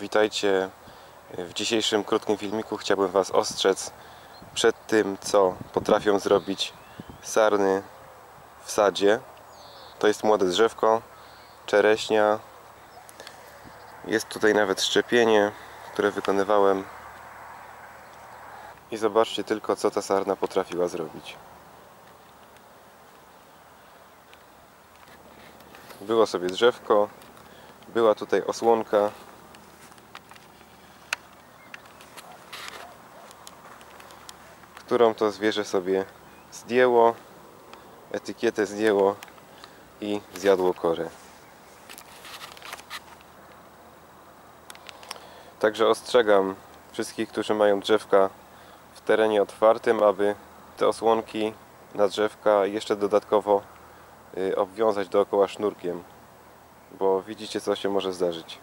Witajcie. W dzisiejszym krótkim filmiku chciałbym Was ostrzec przed tym, co potrafią zrobić sarny w sadzie. To jest młode drzewko, czereśnia. Jest tutaj nawet szczepienie, które wykonywałem. I zobaczcie tylko, co ta sarna potrafiła zrobić. Było sobie drzewko, była tutaj osłonka. Którą to zwierzę sobie zdjęło, etykietę zdjęło i zjadło korę. Także ostrzegam wszystkich, którzy mają drzewka w terenie otwartym, aby te osłonki na drzewka jeszcze dodatkowo y, obwiązać dookoła sznurkiem, bo widzicie co się może zdarzyć.